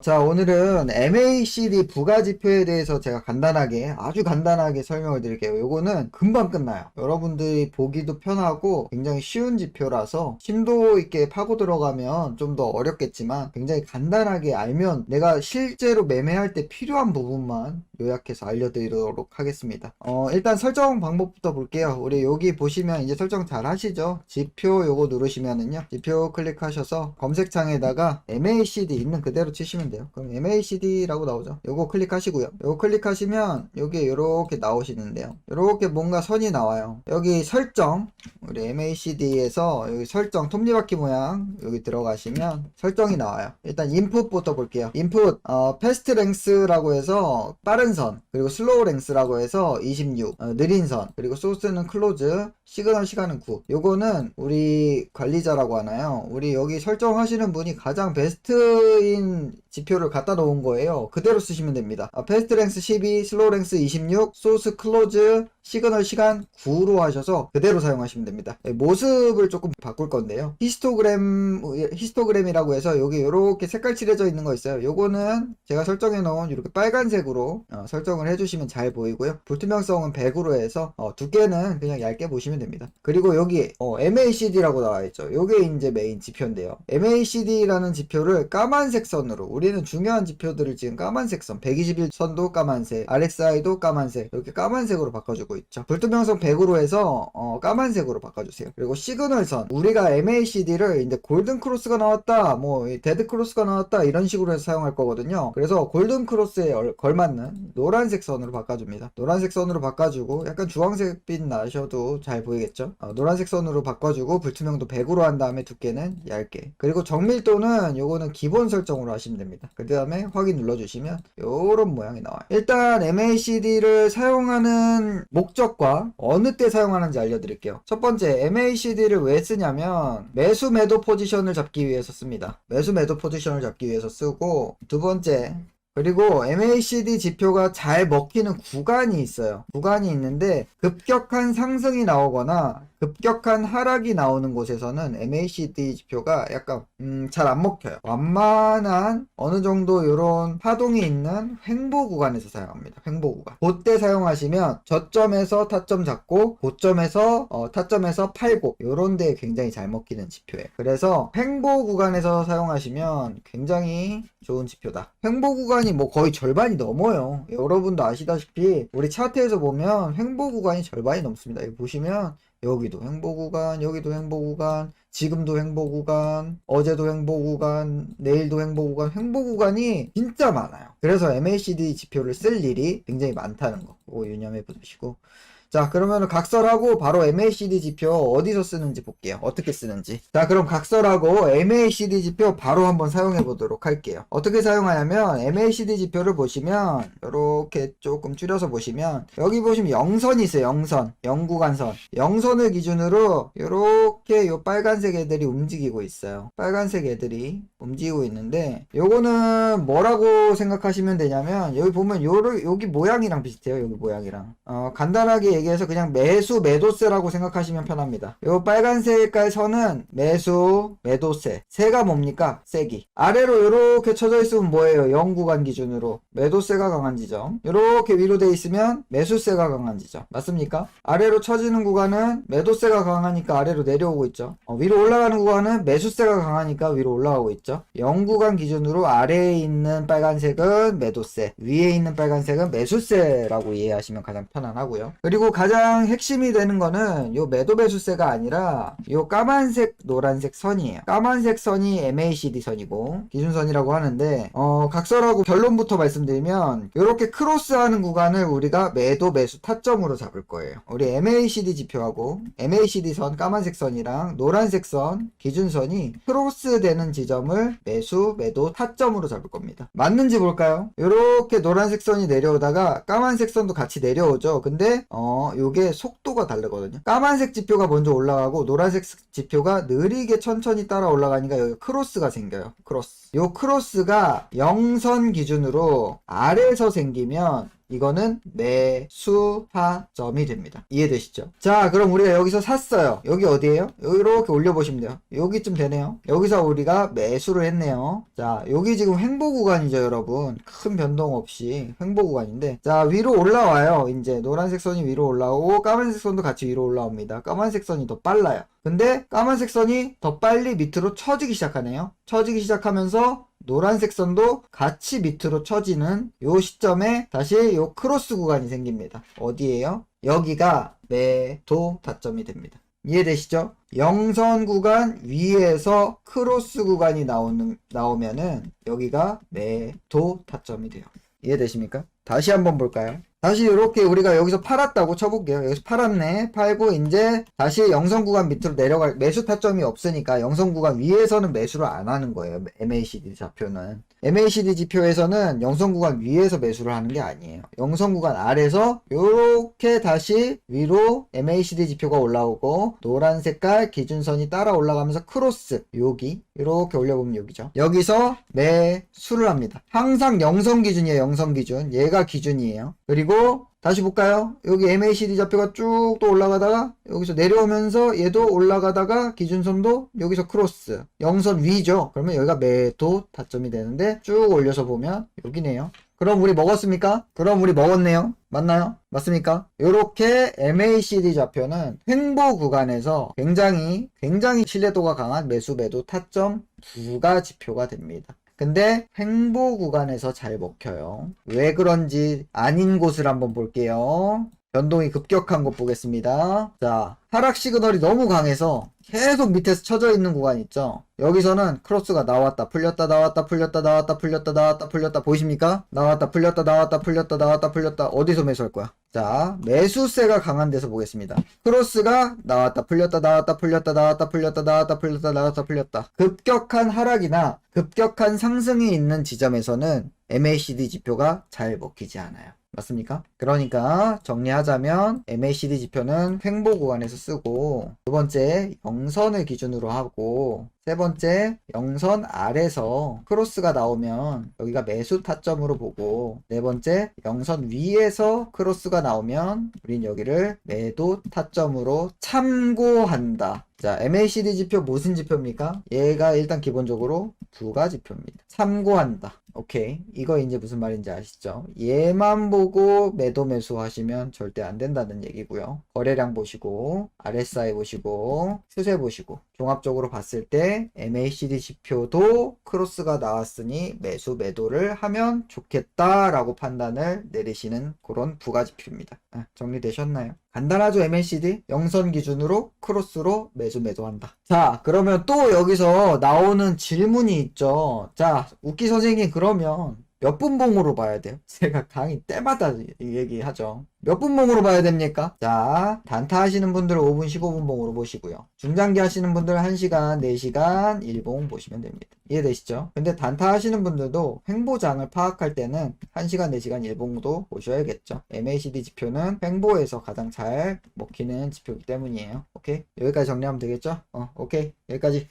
자, 오늘은 MACD 부가 지표에 대해서 제가 간단하게, 아주 간단하게 설명을 드릴게요. 요거는 금방 끝나요. 여러분들이 보기도 편하고 굉장히 쉬운 지표라서 심도 있게 파고 들어가면 좀 더 어렵겠지만 굉장히 간단하게 알면 내가 실제로 매매할 때 필요한 부분만 요약해서 알려드리도록 하겠습니다. 어, 일단 설정 방법부터 볼게요. 우리 여기 보시면 이제 설정 잘 하시죠? 지표 요거 누르시면은요. 지표 클릭하셔서 검색창에다가 MACD 있는 그대로 치시면 돼요. 그럼 MACD라고 나오죠. 요거 클릭하시고요. 요거 클릭하시면 여기 이렇게 나오시는데요. 이렇게 뭔가 선이 나와요. 여기 설정 우리 MACD에서 여기 설정 톱니바퀴 모양 여기 들어가시면 설정이 나와요. 일단 인풋부터 볼게요. 인풋 어, 패스트 랭스라고 해서 빠른 선 그리고 슬로우 랭스라고 해서 26 어, 느린 선 그리고 소스는 클로즈 시그널 시간은 9 요거는 우리 관리자라고 하나요? 우리 여기 설정하시는 분이 가장 베스트인 지표를 갖다 놓은 거예요. 그대로 쓰시면 됩니다. 아, 패스트 랭스 12, 슬로우 랭스 26, 소스 클로즈, 시그널 시간 9로 하셔서 그대로 사용하시면 됩니다. 네, 모습을 조금 바꿀 건데요. 히스토그램, 히스토그램이라고 해서 여기 이렇게 색깔 칠해져 있는 거 있어요. 요거는 제가 설정해 놓은 이렇게 빨간색으로 어, 설정을 해주시면 잘 보이고요. 불투명성은 100으로 해서 어, 두께는 그냥 얇게 보시면 됩니다. 그리고 여기 어, MACD라고 나와 있죠. 요게 이제 메인 지표인데요. MACD라는 지표를 까만색 선으로 우리는 중요한 지표들을 지금 까만색 선 121선도 까만색 RSI도 까만색 이렇게 까만색으로 바꿔주고 있죠. 불투명성 100으로 해서 어, 까만색으로 바꿔주세요. 그리고 시그널 선 우리가 MACD를 이제 골든 크로스가 나왔다 뭐 데드 크로스가 나왔다 이런 식으로 해서 사용할 거거든요. 그래서 골든 크로스에 얼- 걸맞는 노란색 선으로 바꿔줍니다. 노란색 선으로 바꿔주고 약간 주황색빛 나셔도 잘 보이겠죠? 어, 노란색 선으로 바꿔주고 불투명도 100으로 한 다음에 두께는 얇게 그리고 정밀도는 요거는 기본 설정으로 하시면 됩니다. 그 다음에 확인 눌러주시면 요런 모양이 나와요. 일단 MACD를 사용하는 목적과 어느 때 사용하는지 알려드릴게요. 첫 번째 MACD를 왜 쓰냐면 매수 매도 포지션을 잡기 위해서 씁니다. 매수 매도 포지션을 잡기 위해서 쓰고 두 번째 그리고 MACD 지표가 잘 먹히는 구간이 있어요. 구간이 있는데 급격한 상승이 나오거나 급격한 하락이 나오는 곳에서는 MACD 지표가 약간 음, 잘 안 먹혀요. 완만한 어느 정도 이런 파동이 있는 횡보 구간에서 사용합니다. 횡보 구간. 그때 사용하시면 저점에서 타점 잡고 고점에서 어, 타점에서 팔고 이런 데 굉장히 잘 먹히는 지표예요. 그래서 횡보 구간에서 사용하시면 굉장히 좋은 지표다. 횡보 구간이 뭐 거의 절반이 넘어요. 여러분도 아시다시피 우리 차트에서 보면 횡보 구간이 절반이 넘습니다. 여기 보시면 여기도 횡보 구간, 여기도 횡보 구간, 지금도 횡보 구간, 어제도 횡보 구간, 내일도 횡보 구간, 횡보 구간이 진짜 많아요. 그래서 MACD 지표를 쓸 일이 굉장히 많다는 거. 그거 유념해 보시고. 자, 그러면 각설하고 바로 MACD 지표 어디서 쓰는지 볼게요. 어떻게 쓰는지. 자, 그럼 각설하고 MACD 지표 바로 한번 사용해 보도록 할게요. 어떻게 사용하냐면 MACD 지표를 보시면 이렇게 조금 줄여서 보시면 여기 보시면 영선이 있어요. 영선. 영구간선. 영선을 기준으로 이렇게 요 빨간색 애들이 움직이고 있어요. 빨간색 애들이 움직이고 있는데 요거는 뭐라고 생각하시면 되냐면 여기 보면 요를 여기 모양이랑 비슷해요. 여기 모양이랑. 어, 간단하게 얘기해서 그냥 매수 매도세라고 생각하시면 편합니다. 요 빨간 색깔 선은 매수 매도세. 세가 뭡니까? 세기. 아래로 이렇게 쳐져 있으면 뭐예요? 영구간 기준으로 매도세가 강한 지점. 이렇게 위로 돼 있으면 매수세가 강한 지점. 맞습니까? 아래로 쳐지는 구간은 매도세가 강하니까 아래로 내려오고 있죠. 어, 위로 올라가는 구간은 매수세가 강하니까 위로 올라가고 있죠. 영구간 기준으로 아래에 있는 빨간색은 매도세, 위에 있는 빨간색은 매수세라고 이해하시면 가장 편안하고요. 그리고 가장 핵심이 되는 거는 요 매도 매수세가 아니라 요 까만색 노란색 선이에요. 까만색 선이 MACD 선이고 기준선이라고 하는데 어 각설하고 결론부터 말씀드리면 이렇게 크로스하는 구간을 우리가 매도 매수 타점으로 잡을 거예요. 우리 MACD 지표하고 MACD 선 까만색 선이랑 노란색 선 기준선이 크로스 되는 지점을 매수 매도 타점으로 잡을 겁니다. 맞는지 볼까요? 이렇게 노란색 선이 내려오다가 까만색 선도 같이 내려오죠. 근데 어 요게 속도가 다르거든요. 까만색 지표가 먼저 올라가고 노란색 지표가 느리게 천천히 따라 올라가니까 여기 크로스가 생겨요. 크로스. 요 크로스가 영선 기준으로 아래에서 생기면 이거는 매수 타점이 됩니다. 이해되시죠? 자, 그럼 우리가 여기서 샀어요. 여기 어디예요? 여기 이렇게 올려보시면 돼요. 여기쯤 되네요. 여기서 우리가 매수를 했네요. 자, 여기 지금 횡보 구간이죠, 여러분. 큰 변동 없이 횡보 구간인데. 자, 위로 올라와요. 이제 노란색 선이 위로 올라오고 까만색 선도 같이 위로 올라옵니다. 까만색 선이 더 빨라요. 근데 까만색 선이 더 빨리 밑으로 처지기 시작하네요. 처지기 시작하면서 노란색 선도 같이 밑으로 처지는 요 시점에 다시 요 크로스 구간이 생깁니다. 어디에요? 여기가 매도 타점이 됩니다. 이해되시죠? 영선 구간 위에서 크로스 구간이 나오는, 나오면은 여기가 매도 타점이 돼요. 이해되십니까? 다시 한번 볼까요? 다시 이렇게 우리가 여기서 팔았다고 쳐볼게요. 여기서 팔았네. 팔고 이제 다시 영선 구간 밑으로 내려갈 매수 타점이 없으니까 영선 구간 위에서는 매수를 안 하는 거예요. MACD 좌표는. MACD 지표에서는 영선 구간 위에서 매수를 하는 게 아니에요. 영선 구간 아래서 이렇게 다시 위로 MACD 지표가 올라오고 노란 색깔 기준선이 따라 올라가면서 크로스 여기 이렇게 올려보면 여기죠. 여기서 매수를 합니다. 항상 영선 기준이에요. 영선 기준. 얘가 기준이에요. 그리고 다시 볼까요? 여기 MACD 좌표가 쭉 또 올라가다가 여기서 내려오면서 얘도 올라가다가 기준선도 여기서 크로스 영선 위죠. 그러면 여기가 매도 타점이 되는데 쭉 올려서 보면 여기네요. 그럼 우리 먹었습니까? 그럼 우리 먹었네요. 맞나요? 맞습니까? 이렇게 MACD 좌표는 횡보 구간에서 굉장히 굉장히 신뢰도가 강한 매수 매도 타점 부가 지표가 됩니다. 근데 횡보 구간에서 잘 먹혀요. 왜 그런지 아닌 곳을 한번 볼게요. 변동이 급격한 곳 보겠습니다. 자, 하락 시그널이 너무 강해서 계속 밑에서 쳐져 있는 구간 있죠? 여기서는 크로스가 나왔다, 풀렸다, 나왔다, 풀렸다, 나왔다, 풀렸다, 나왔다, 풀렸다. 보이십니까? 나왔다, 풀렸다, 나왔다, 풀렸다, 나왔다, 풀렸다. 어디서 매수할 거야? 자, 매수세가 강한 데서 보겠습니다. 크로스가 나왔다, 풀렸다, 나왔다, 풀렸다, 나왔다, 풀렸다, 나왔다, 풀렸다, 나왔다, 풀렸다. 급격한 하락이나 급격한 상승이 있는 지점에서는 MACD 지표가 잘 먹히지 않아요. 맞습니까? 그러니까 정리하자면 MACD 지표는 횡보 구간에서 쓰고 두 번째 영선을 기준으로 하고 세 번째 영선 아래서 크로스가 나오면 여기가 매수 타점으로 보고 네 번째 영선 위에서 크로스가 나오면 우린 여기를 매도 타점으로 참고한다. 자, MACD 지표 무슨 지표입니까? 얘가 일단 기본적으로 부가 지표입니다. 참고한다. 오케이. 이거 이제 무슨 말인지 아시죠? 얘만 보고 매도 매수 하시면 절대 안 된다는 얘기고요. 거래량 보시고, RSI 보시고, 추세 보시고, 종합적으로 봤을 때 MACD 지표도 크로스가 나왔으니 매수 매도를 하면 좋겠다라고 판단을 내리시는 그런 부가 지표입니다. 아, 정리되셨나요? 간단하죠 MACD 영선 기준으로 크로스로 매수 매도한다. 자 그러면 또 여기서 나오는 질문이 있죠. 자 웃기 선생님 그러면 몇 분봉으로 봐야 돼요? 제가 강의 때마다 이- 얘기하죠 몇 분봉으로 봐야 됩니까? 자 단타 하시는 분들은 5분 15분 봉으로 보시고요 중장기 하시는 분들 1시간 4시간 1봉 보시면 됩니다 이해되시죠? 근데 단타 하시는 분들도 횡보장을 파악할 때는 1시간 4시간 1봉도 보셔야겠죠 MACD 지표는 횡보에서 가장 잘 먹히는 지표이기 때문이에요 오케이 여기까지 정리하면 되겠죠? 어 오케이 여기까지